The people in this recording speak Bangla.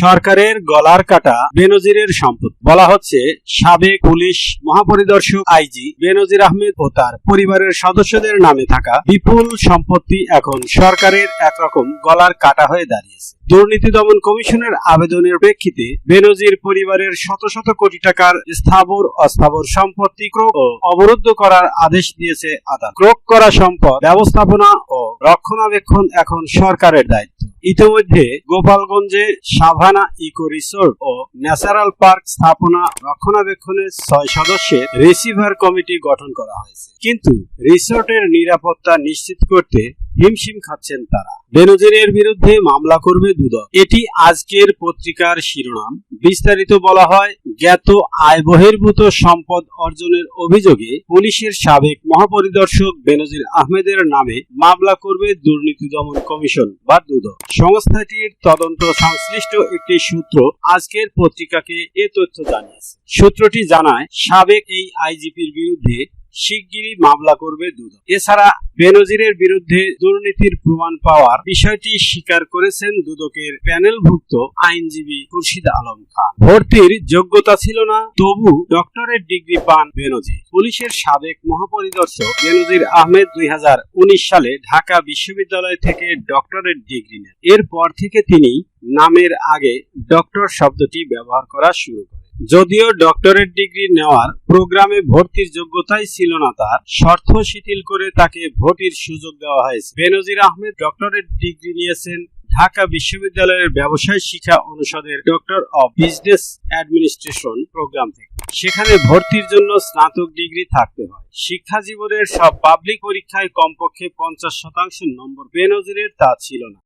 সরকারের গলার কাটা বেনজিরের সম্পদ। বলা হচ্ছে, সাবেক পুলিশ মহাপরিদর্শক আইজি বেনজির আহমেদ ও তার পরিবারের সদস্যদের নামে থাকা বিপুল সম্পত্তি এখন সরকারের একরকম গলার কাটা হয়ে দাঁড়িয়েছে। দুর্নীতি দমন কমিশনের আবেদনের প্রেক্ষিতে বেনজির পরিবারের শত শত কোটি টাকার স্থাবর অস্থাবর সম্পত্তি ক্রোক ও অবরুদ্ধ করার আদেশ দিয়েছে আদালত। ক্রোক করা সম্পদ ব্যবস্থাপনা ও রক্ষণাবেক্ষণ এখন সরকারের দায়িত্ব। ইতিমধ্যে গোপালগঞ্জে সাভানা ইকো রিসোর্ট ও ন্যাচারাল পার্ক স্থাপনা রক্ষণাবেক্ষণের ছয় সদস্যের রিসিভার কমিটি গঠন করা হয়েছে। কিন্তু রিসোর্টের নিরাপত্তা নিশ্চিত করতে হিমশিম খাচ্ছেন তারা। বেনজিরের বিরুদ্ধে মামলা করবে দুদক। এটি আজকের পত্রিকার শিরোনাম। বিস্তারিত বলা হয় জ্ঞাত আয় বহির্ভূত সম্পদ অর্জনের অভিযোগে পুলিশের সাবেক মহাপরিদর্শক বেনজির আহমেদের নামে মামলা করবে দুর্নীতি দমন কমিশন বা দুদক। সংস্থাটির তদন্ত সংশ্লিষ্ট একটি সূত্র আজকের পত্রিকাকে এ তথ্য জানিয়েছে। সূত্রটি জানায়, সাবেক এই আইজিপির বিরুদ্ধে শিগগিরই মামলা করবে দুদক। এছাড়া বেনজিরের বিরুদ্ধে দুর্নীতির প্রমাণ পাওয়ার বিষয়টি স্বীকার করেছেন দুদকের প্যানেলভুক্ত আইনজীবী খুরশিদ আলম খান। ভর্তির যোগ্যতা ছিল না, তবু ডক্টরেট ডিগ্রি পান বেনজির। পুলিশের সাবেক মহাপরিদর্শক বেনজির আহমেদ দুই হাজার উনিশ সালে ঢাকা বিশ্ববিদ্যালয় থেকে ডক্টরেট ডিগ্রি নেন। এরপর থেকে তিনি নামের আগে ডক্টর শব্দটি ব্যবহার করা শুরু করেন। যদিও ডক্টরেট ডিগ্রি নেওয়ার প্রোগ্রামে ভর্তির যোগ্যতাই ছিল না তার, শর্ত শিথিল করে তাকে ভর্তির সুযোগ দেওয়া হয়েছে। বেনজির আহমেদ ডক্টরেট ডিগ্রি নিয়েছেন ঢাকা বিশ্ববিদ্যালয়ের ব্যবসায় শিক্ষা অনুষদের doctor of business administration program থেকে। সেখানে ভর্তির জন্য স্নাতক ডিগ্রি থাকতে হয়। শিক্ষা জীবনের সব পাবলিক পরীক্ষায় কমপক্ষে পঞ্চাশ শতাংশ নম্বর বেনজিরের তা ছিল না।